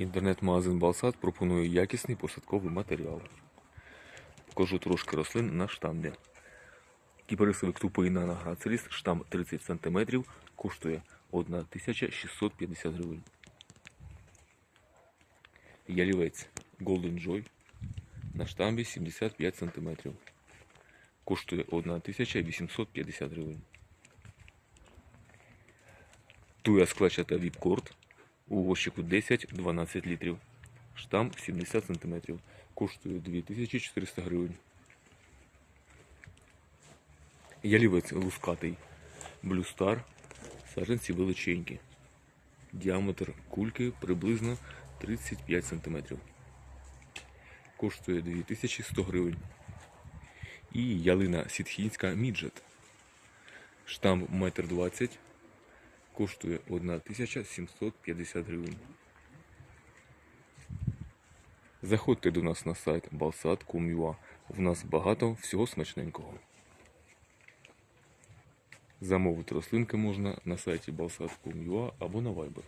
Інтернет-магазин Балсад пропонує якісний посадковий матеріал. Покажу трошки рослин на штамбі. Кіпарисовик тупий на награцеліс, штамп 30 см, коштує 1650 гривень. Ялівець Golden Joy на штамбі 75 см. Коштує 1850 гривень. Туя склечата віпкорд у горщику 10-12 літрів. Штамп 70 см. Коштує 2400 гривень. Ялівець лускатий. Star. Саджанці величенькі. Діаметр кульки приблизно 35 см. Коштує 2100 гривень. І ялина сітхінська міджет. Штамп 1,20 м. Коштує 1750 гривень. Заходьте до нас на сайт balsat.com.ua. В нас багато всього смачненького. Замовити рослинки можна на сайті balsat.com.ua або на Viber.